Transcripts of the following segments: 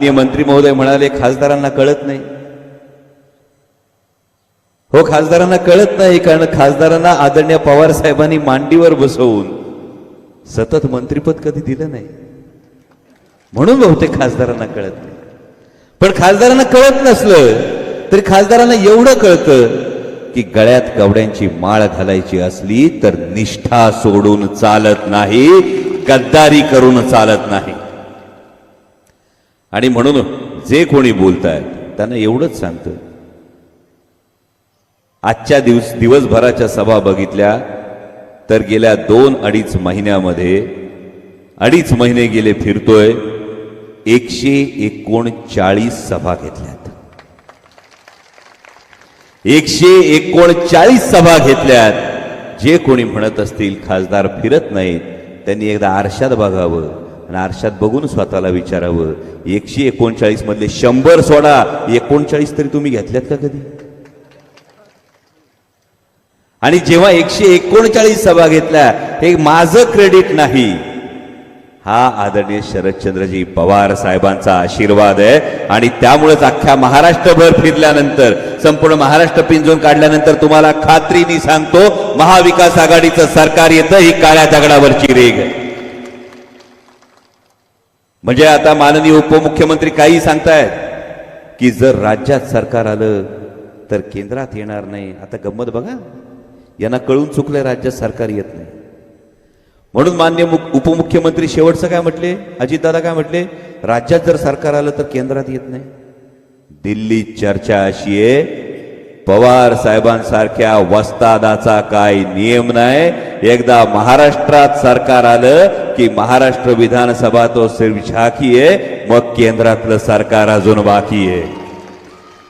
माननीय मंत्री महोदय म्हणाले खासदारांना कळत नाही. हो खासदारांना कळत नाही कारण खासदारांना आदरणीय पवार साहेबांनी मांडीवर बसवून सतत मंत्रीपद कधी दिलं नाही. म्हणून बहुतेक खासदारांना कळत नाही. पण खासदारांना कळत नसलं तरी खासदारांना एवढं कळतं की गळ्यात कवड्यांची माळ घालायची असली तर निष्ठा सोडून चालत नाही गद्दारी करून चालत नाही. आणि म्हणून जे कोणी बोलतायत त्यांना एवढंच सांगतं आजच्या दिवस दिवसभराच्या सभा बघितल्या तर गेल्या दोन अडीच महिन्यामध्ये अडीच महिने गेले फिरतोय एकशे एकोणचाळीस सभा घेतल्यात. एकशे एकोणचाळीस सभा घेतल्यात. जे कोणी म्हणत असतील खासदार फिरत नाहीत त्यांनी एकदा आरशात बघावं. आणि आरशात बघून स्वतःला विचारावं. एकशे एकोणचाळीसमधले शंभर सोडा. एकोणचाळीस तरी तुम्ही घेतल्यात का कधी? आणि जेव्हा एकशे एकोणचाळीस सभा घेतल्या हे माझं क्रेडिट नाही. हा आदरणीय शरदचंद्रजी पवार साहेबांचा आशीर्वाद आहे. आणि त्यामुळेच अख्ख्या महाराष्ट्रभर फिरल्यानंतर संपूर्ण महाराष्ट्र पिंजून काढल्यानंतर तुम्हाला खात्रीनी सांगतो महाविकास आघाडीचं सरकार येतं ही काळ्या दगडावरची रेग आहे. म्हणजे आता माननीय उपमुख्यमंत्री काही सांगतायत की जर राज्यात सरकार आलं तर केंद्रात येणार नाही. आता गंमत बघा. यांना कळून चुकलंय राज्यात सरकार येत नाही. म्हणून मान्य उपमुख्यमंत्री शेवटचं काय म्हटले? अजितदादा काय म्हटले? राज्यात जर सरकार आलं तर केंद्रात येत नाही. दिल्ली चर्चा अशी आहे पवार साहेबांसारख्या वस्तादाचा काय नियम नाही. एकदा महाराष्ट्रात सरकार आलं की महाराष्ट्र विधानसभा तो सिर्फ झाकी आहे मग केंद्रातलं सरकार अजून बाकी आहे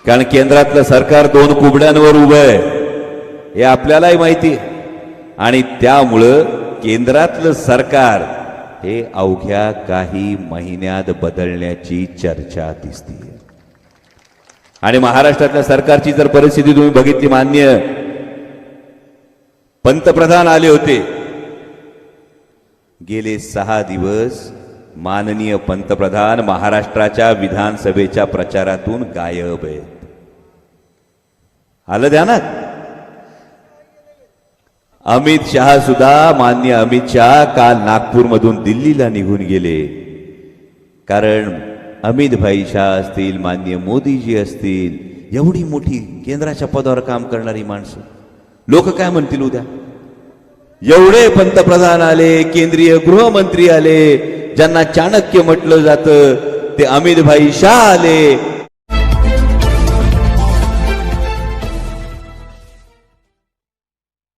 कारण केंद्रातलं सरकार दोन कुबड्यांवर उभं आहे हे आपल्यालाही माहिती आणि त्यामुळं केंद्रातलं सरकार हे अवघ्या काही महिन्यात बदलण्याची चर्चा दिसते आणि महाराष्ट्रातल्या सरकारची जर परिस्थिती तुम्ही बघितली मान्य पंतप्रधान आले होते। गेले सहा दिवस माननीय पंतप्रधान महाराष्ट्राच्या विधानसभेच्या प्रचारातून गायब आहेत. आलं ध्यानात? अमित शहा सुद्धा मान्य अमित शहा काल नागपूरमधून दिल्लीला निघून गेले. कारण अमित भाई शहा असतील मान्य मोदीजी असतील एवढी मोठी केंद्राच्या पदावर काम करणारी माणसं. लोक काय म्हणतील उद्या? एवढे पंतप्रधान आले केंद्रीय गृहमंत्री आले ज्यांना चाणक्य म्हटलं जातं ते अमित भाई शाह आले